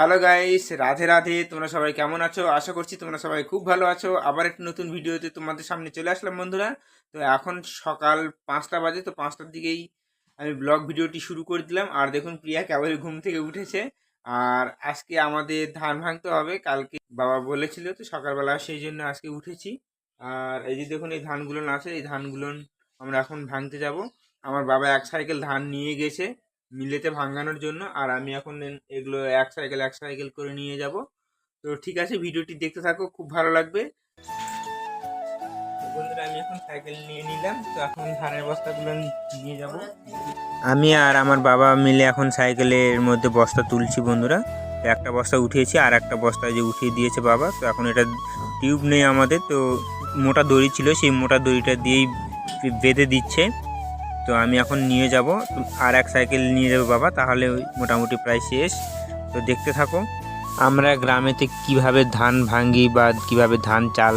Hello guys, Radhe Radhe, তোমরা সবাই কেমন আছো? আশা করছি তোমরা সবাই খুব ভালো আছো। আবার একটা নতুন ভিডিওতে তোমাদের সামনে চলে আসলাম বন্ধুরা। তো এখন সকাল পাঁচটা বাজে, তো পাঁচটার দিকেই আমি ব্লগ ভিডিওটি শুরু করে দিলাম। আর দেখুন, প্রিয়া কেবল ঘুম থেকে উঠেছে। আর আজকে আমাদের ধান ভাঙতে হবে, কালকে বাবা বলেছিল তো সকালবেলা সেই জন্য আজকে উঠেছি। আর এই যে দেখুন, এই ধানগুলো আছে, এই ধানগুলো আমরা এখন ভাঙতে যাব। আমার বাবা এক সাইকেল ধান নিয়ে গেছে। মিলেতে ভাঙানোর জন্য। আর আমি এখন এগুলো এক সাইকেল এক সাইকেল করে নিয়ে যাব। তো ঠিক আছে, ভিডিওটি দেখতে থাকো, খুব ভালো লাগবে। বন্ধুরা, আমি এখন সাইকেল নিয়ে নিলাম। তো এখন বস্তাগুলো নিয়ে আমি আর আমার বাবা মিলে এখন সাইকেলের মধ্যে বস্তা তুলছি বন্ধুরা। একটা বস্তা উঠিয়েছি, আর একটা বস্তা যে উঠিয়ে দিয়েছে বাবা। তো এখন এটা টিউব নেই আমাদের, তো মোটা দড়ি ছিল, সেই মোটা দড়িটা দিয়েই বেঁধে দিচ্ছে। তো আমি এখন নিয়ে যাব। আর এক সাইকেল নিয়ে যাব বাবা, তাহলে ওই মোটামুটি প্রায় শেষ। তো দেখতে থাকো। আমরা গ্রামেতে কীভাবে ধান ভাঙি বা কীভাবে ধান চাল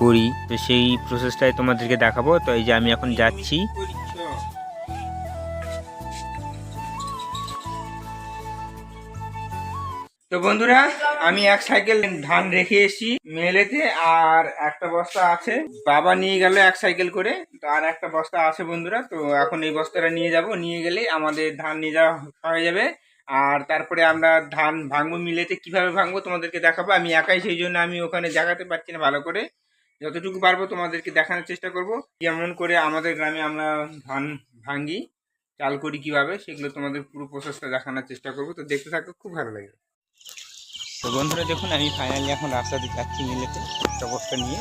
করি, তো সেই প্রসেসটাই তোমাদেরকে দেখাবো। তো এই যে আমি এখন যাচ্ছি। তো বন্ধুরা, আমি এক সাইকেল ধান রেখে এসেছি মেলেতে, আর একটা বস্তা আছে। বাবা নিয়ে গেল এক সাইকেল করে, আর একটা বস্তা আছে বন্ধুরা, তো এখন এই বস্তাটা নিয়ে যাব। নিয়ে গেলে আমাদের ধান নিয়ে যাওয়া হয়ে যাবে। আর তারপরে আমরা ধান ভাঙবো মিলেতে। কীভাবে ভাঙবো তোমাদেরকে দেখাবো। আমি একাই সেই জন্য আমি ওখানে দেখাতে পারছি না ভালো করে। যতটুকু পারব তোমাদেরকে দেখানোর চেষ্টা করব। যেমন করে আমাদের গ্রামে আমরা ধান ভাঙি, চাল করি কীভাবে, সেগুলো তোমাদের পুরো প্রসেসটা দেখানোর চেষ্টা করব। তো দেখতে থাকো, খুব ভালো লাগবে। তো বন্ধুরা দেখুন আমি ফাইনালি এখন রাস্তাতে যাচ্ছি মিলেতে বস্তা নিয়ে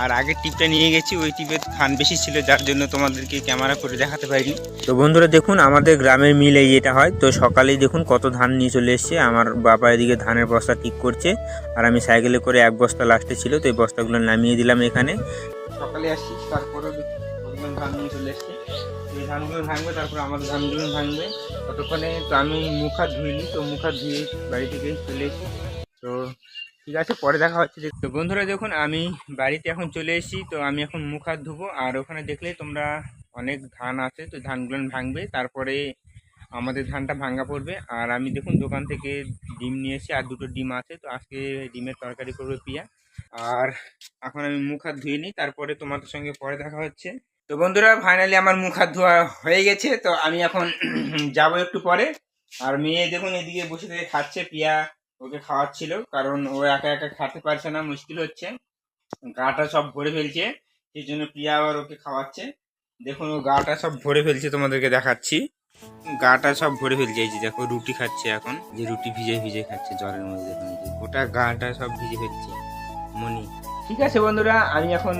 আর আগের টিপটা নিয়ে গেছি ওই টিপে ধান বেশি ছিল যার জন্য তোমাদেরকে ক্যামেরা করে দেখাতে পারিনি। তো বন্ধুরা দেখুন আমাদের গ্রামের মিলে এই যেটা হয়। তো সকালেই দেখুন কত ধান নিয়ে চলে এসছে। আমার বাবা এদিকে ধানের বস্তা ঠিক করছে আর আমি সাইকেলে করে এক বস্তা লাস্টে ছিল তো এই বস্তাগুলো নামিয়ে দিলাম এখানে। সকালে আসছি তারপরে নিয়ে চলে এসছে। এই ধানগুলো ভাঙবে, তারপর আমাদের ধানগুলো ভাঙবে। ততক্ষণে তো আমি মুখ ধুইনি, তো মুখ ধুয়ে বাড়ি থেকে চলে এসেছি। তো ঠিক আছে, পরে দেখা হচ্ছে। যে- তো বন্ধুরা দেখুন, আমি বাড়িতে এখন চলে এসেছি, তো আমি এখন মুখ হাত ধুবো। আর ওখানে দেখলে তোমরা অনেক ধান আছে, তো ধানগুলো ভাঙবে। তারপরে আমাদের ধানটা ভাঙা পড়বে। আর আমি দেখুন, দোকান থেকে ডিম নিয়ে এসেছি, আর দুটো ডিম আছে। তো আজকে ডিমের তরকারি করবে পিয়া। আর এখন আমি মুখ হাত ধুয়ে নিই তারপরে তোমাদের সঙ্গে পরে দেখা হচ্ছে। তো বন্ধুরা ফাইনালি আমার মুখ হাত ধোয়া হয়ে গেছে, তো আমি এখন যাব একটু পরে। আর মেয়ে দেখুন, এদিকে বসে থেকে খাচ্ছে, পিয়া ওকে খাওয়াচ্ছিল, কারণ ও একা একা খাতে পারছে না, মুশকিল হচ্ছে। গাটা সব ভরে ফেলছে, সেই জন্য প্রিয়া আবার ওকে খাওয়াচ্ছে। দেখুন, ও গাটা সব ভরে ফেলছে, তোমাদেরকে দেখাচ্ছি। গাটা সব ভরে ফেলছে, এই যে দেখো, রুটি খাচ্ছে এখন। যে রুটি ভিজে ভিজে খাচ্ছে জ্বরের মধ্যে দেখুন গোটা গাটা সব ভিজে ফেলছে। মনি ঠিক আছে বন্ধুরা, আমি এখন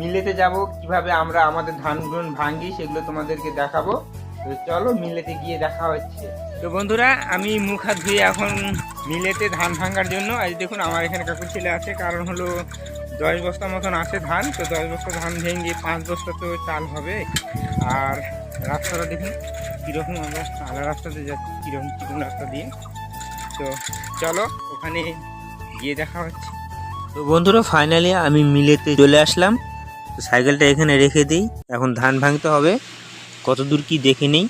মিলেতে যাব কীভাবে আমরা আমাদের ধানগুলো ভাঙি সেগুলো তোমাদেরকে দেখাবো। তো চলো মিলেতে গিয়ে দেখা হচ্ছে। তো বন্ধুরা আমি মুখ হাত ধুয়ে এখন মিলেতে ধান ভাঙার জন্য আজ দেখুন আমার এখানে কাকুর ছেলে আছে কারণ হলো দশ বস্তা মতন আছে ধান তো দশ বস্তা ধান ভেঙে পাঁচ বস্তা তো চাল হবে। আর রাস্তাটা দেখুন কীরকম আমরা আলা রাস্তাতে যাচ্ছি কীরকম চিকন রাস্তা দিয়ে। তো চলো ওখানে গিয়ে দেখা হচ্ছে। তো বন্ধুরা ফাইনালি আমি মিলেতে চলে আসলাম। তো সাইকেলটা এখানে রেখে দিই। এখন ধান ভাঙতে হবে। কত দূর কি দেখে নেই।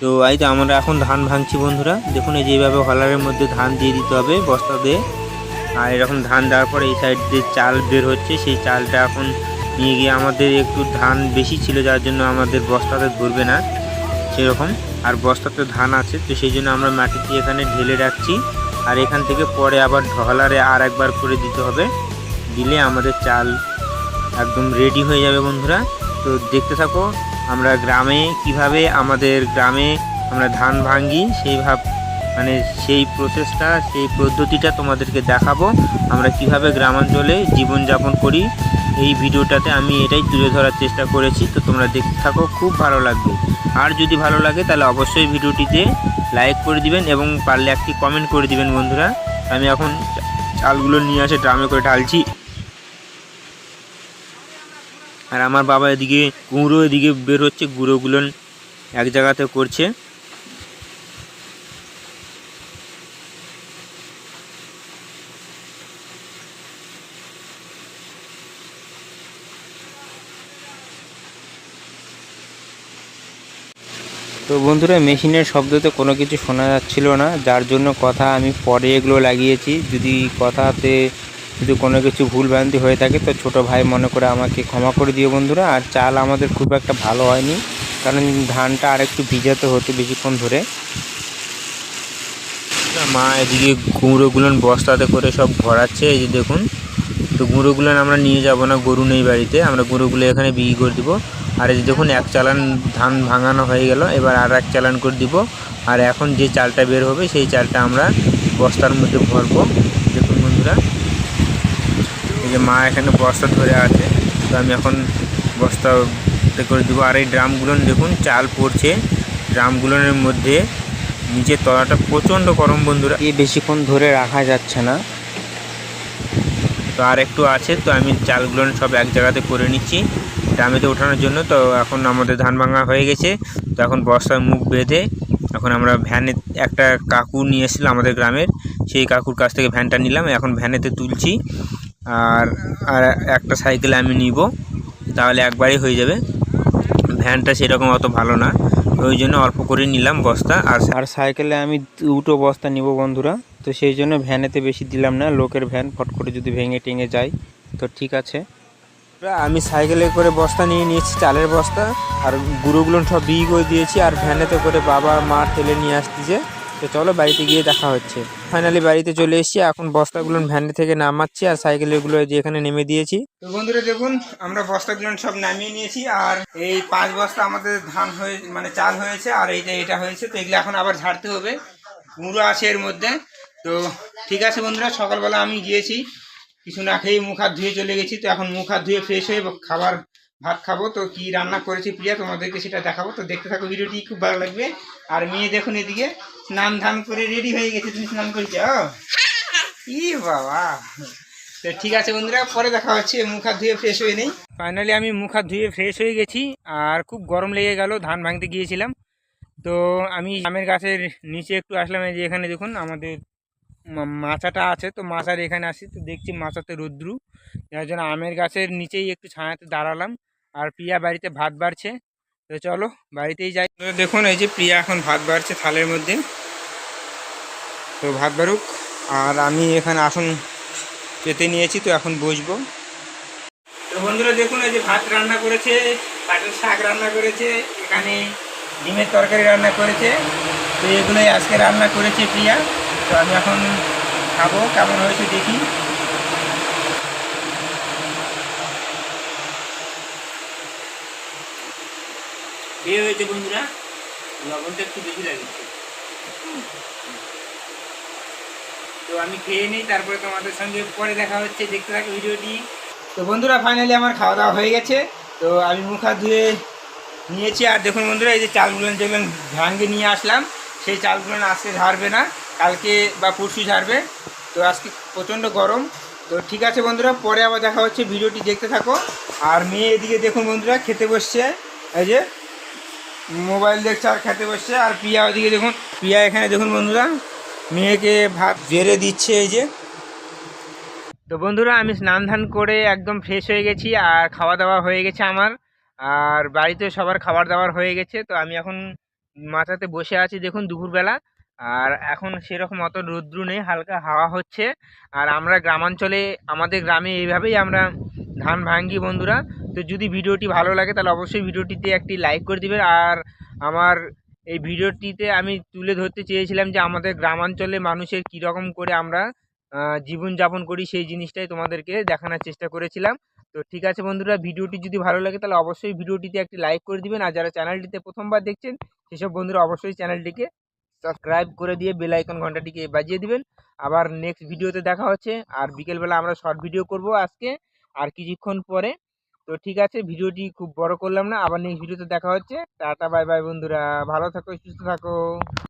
তো এই তো আমরা এখন ধান ভাঙছি বন্ধুরা। দেখুন এই যেভাবে হলারের মধ্যে ধান দিয়ে দিতে হবে বস্তা দিয়ে। আর এরকম ধান দেওয়ার পরে এই সাইড দিয়ে চাল বের হচ্ছে। সেই চালটা এখন নিয়ে গিয়ে আমাদের একটু ধান বেশি ছিল, যার জন্য আমাদের বস্তাতে ধরবে না সেরকম। আর বস্তাতে ধান আছে, তো সেই জন্য আমরা মাটিতে এখানে ঢেলে রাখছি। আর এখান থেকে পরে আবার ঢলারে আর একবার করে দিতে হবে। দিলে আমাদের চাল একদম রেডি হয়ে যাবে বন্ধুরা। তো দেখতে থাকো, আমরা গ্রামে কীভাবে আমাদের গ্রামে আমরা ধান ভাঙি সেই ভাব মানে সেই প্রসেসটা সেই পদ্ধতিটা তোমাদেরকে দেখাবো। আমরা কীভাবে গ্রামাঞ্চলে জীবনযাপন করি, এই ভিডিওটাতে আমি এটাই তুলে ধরার চেষ্টা করেছি। তো তোমরা দেখতে থাকো, খুব ভালো লাগবে। আর যদি ভালো লাগে, তাহলে অবশ্যই ভিডিওটিতে লাইক করে দিবেন এবং পারলে একটি কমেন্ট করে দিবেন বন্ধুরা। আমি এখন চালগুলো নিয়ে আসে ড্রামে করে ঢালছি। আর আমার বাবা এদিকে গুঁড়ো এদিকে বের হচ্ছে গুঁড়োগুলো এক জায়গাতে করছে। তো বন্ধুরা, মেশিনের শব্দতে কোনো কিছু শোনা যাচ্ছিল না, যার জন্য কথা আমি পরে এগুলো লাগিয়েছি। যদি কথাতে যদি কোনো কিছু ভুলভ্রান্তি হয়ে থাকে, তো ছোট ভাই মনে করে আমাকে ক্ষমা করে দিও বন্ধুরা। আর চাল আমাদের খুব একটা ভালো হয়নি, কারণ ধানটা আর একটু ভিজাতে হতো বেশিক্ষণ ধরে। মা এদিকে গুঁড়োগুলোন বস্তাতে করে সব ভরাচ্ছে, এই যে দেখুন। তো গুঁড়োগুলো আমরা নিয়ে যাব না, গরু নেই বাড়িতে। আমরা গুঁড়োগুলো এখানে বিক্রি করে দিব। আর এই যে দেখুন, এক চালান ধান ভাঙানো হয়ে গেল, এবার আর এক চালান করে দিব। আর এখন যে চালটা বের হবে, সেই চালটা আমরা বস্তার মধ্যে ভরবো। দেখুন বন্ধুরা। এই যে মা এখানে বস্তা ধরে আছে তো আমি এখন বস্তাতে করে দেবো। আর এই ড্রামগুলো দেখুন চাল পড়ছে। ড্রামগুলোর মধ্যে নিচের তলাটা প্রচণ্ড গরম বন্ধুরা। এ বেশিক্ষণ ধরে রাখা যাচ্ছে না। তো আর একটু আছে তো আমি চালগুলো সব এক জায়গাতে করে নিচ্ছি। ড্রামেতে ওঠানোর জন্য তো এখন আমাদের ধান ভাঙা হয়ে গেছে। তো এখন বস্তার মুখ বেঁধে এখন আমরা ভ্যানে একটা কাকু নিয়ে এসেছিল আমাদের গ্রামের। সেই কাকুর কাছ থেকে ভ্যানটা নিলাম এখন ভ্যানেতে তুলছি। আর আর একটা সাইকেলে আমি নিব তাহলে একবারই হয়ে যাবে। ভ্যানটা সেরকম অত ভালো না ওই জন্য অল্প করে নিলাম বস্তা। আর আর সাইকেলে আমি দুটো বস্তা নিব বন্ধুরা তো সেই জন্য ভ্যানেতে বেশি দিলাম না লোকের ভ্যান ফট করে যদি ভেঙে টেঙে যায় তো ঠিক আছে। আমি সাইকেলে করে বস্তা নিয়ে নিয়েছি চালের বস্তা আর গুঁড়োগুলো সব বিয়ে করে দিয়েছি আর ভ্যানেতে করে বাবা মা ঠেলে নিয়ে আসতেছে। তো চলো বাড়িতে গিয়ে দেখা হচ্ছে। ফাইনালি বাড়িতে চলে এসেছি। এখন বস্তাগুলো ভ্যানে থেকে নামাচ্ছি আর সাইকেলগুলো যে এখানে নেমে দিয়েছি। তো বন্ধুরা দেখুন, আমরা বস্তাগুলো সব নামিয়ে নিয়েছি আর এই পাঁচ বস্তা আমাদের ধান হয়ে মানে চাল হয়েছে আর এইটা, এটা হয়েছে। তো এগুলো এখন আবার ঝাড়তে হবে গুঁড়ো আছে এর মধ্যে। তো ঠিক আছে বন্ধুরা, সকালবেলা আমি গিয়েছি, কিছু না খেয়ে মুখ হাত ধুয়ে চলে গেছি। তো এখন মুখ হাত ধুয়ে ফ্রেশ হয়ে খাবার ভাত খাব, তো কি রান্না করেছি প্রিয়া, তোমাদেরকে সেটা দেখাবো। তো দেখতে থাকো, ভিডিওটি খুব ভালো লাগবে। আর মেয়ে দেখুন এদিকে, স্নান ধান করে রেডি হয়ে গেছে, তুমি স্নান করেছ? ই বাবা। তো ঠিক আছে বন্ধুরা, পরে দেখা হচ্ছে, মুখ হাত ধুয়ে ফ্রেশ হয়ে নেই। ফাইনালি আমি মুখ হাত ধুয়ে ফ্রেশ হয়ে গেছি, আর খুব গরম লেগে গেল, ধান ভাঙতে গিয়েছিলাম। তো আমি আমের গাছের নিচে একটু আসলাম যে এখানে দেখুন, আমাদের মাচাটা আছে, তো মাচার এখানে আসি, তো দেখছি মাচাতে রৌদ্রু। যার জন্য আমের গাছের নিচেই একটু ছায়াতে দাঁড়ালাম, আর প্রিয়া বাড়িতে ভাত বাড়ছে। তো চলো, বাড়িতেই যাই। দেখুন, এই যে প্রিয়া এখন ভাত বাড়ছে থালের মধ্যে। তো ভাত বাড়ুক, আর আমি এখানে আসন পেতে নিয়েছি, তো এখন বসবো। তো বন্ধুরা, দেখুন, এই যে ভাত রান্না করেছে কাঠের শাক রান্না করেছে, এখানে ডিমের তরকারি রান্না করেছে। তো এগুলোই আজকে রান্না করেছে প্রিয়া। তো আমি এখন খাব কেমন হয়েছে দেখি। এই হয়েছে বন্ধুরা লবণটা একটু বেশি লাগছে। তো আমি খেয়ে নিই তারপরে তোমাদের সঙ্গে পরে দেখা হচ্ছে দেখতে থাকো ভিডিওটি। তো বন্ধুরা ফাইনালি আমার খাওয়া দাওয়া হয়ে গেছে। তো আমি মুখ হাত ধুয়ে নিয়েছি। আর দেখুন বন্ধুরা এই যে চালগুলো যেগুলো ভাঙ্গে নিয়ে আসলাম। সেই চালগুলো আজকে ঝাড়বে না। কালকে বা পরশু ঝাড়বে। তো আজকে প্রচণ্ড গরম। তো ঠিক আছে বন্ধুরা, পরে আবার দেখা হচ্ছে। ভিডিওটি দেখতে থাকো। আর মেয়ে এদিকে দেখুন বন্ধুরা, খেতে বসছে। এই যে মোবাইল দেখছে আর খেতে বসছে। আর প্রিয়া ওদিকে দেখুন, প্রিয়া এখানে দেখুন বন্ধুরা, মেয়েকে ভাত জেরে দিচ্ছে এই যে। তো বন্ধুরা, আমি স্নান ধান করে একদম ফ্রেশ হয়ে গেছি আর খাওয়া দাওয়া হয়ে গেছে আমার। আর বাড়িতে সবার খাবার দাবার হয়ে গেছে। তো আমি এখন মাথাতে বসে আছি, দেখুন দুপুরবেলা। আর এখন সেরকম অত রৌদ্র নেই, হালকা হাওয়া হচ্ছে। আর আমরা গ্রামাঞ্চলে, আমাদের গ্রামে এইভাবেই আমরা ধান ভাঙ্গি বন্ধুরা। তো যদি ভিডিওটি ভালো লাগে, তাহলে অবশ্যই ভিডিওটিতে একটি লাইক করে দিবেন। আর আমার এই ভিডিওটিতে আমি তুলে ধরতে চেয়েছিলাম যে আমাদের গ্রামাঞ্চলে মানুষের কীরকম করে আমরা জীবনযাপন করি, সেই জিনিসটাই তোমাদেরকে দেখানোর চেষ্টা করেছিলাম। তো ঠিক আছে বন্ধুরা, ভিডিওটি যদি ভালো লাগে, তাহলে অবশ্যই ভিডিওটিতে একটি লাইক করে দিবেন। আর যারা চ্যানেলটিতে প্রথমবার দেখছেন, সেসব বন্ধুরা অবশ্যই চ্যানেলটিকে সাবস্ক্রাইব করে দিয়ে বেল আইকন ঘন্টাটিকে বাজিয়ে দিবেন। আবার নেক্সট ভিডিওতে দেখা হচ্ছে। আর বিকেলবেলা আমরা শর্ট ভিডিও করব আজকে, আর কিছুক্ষণ পরে। তো ঠিক আছে, ভিডিওটি খুব বড় করলাম না। আবার নেক্সট ভিডিওতে দেখা হচ্ছে। টাটা বাই বাই বন্ধুরা। ভালো থাকো, সুস্থ থাকো।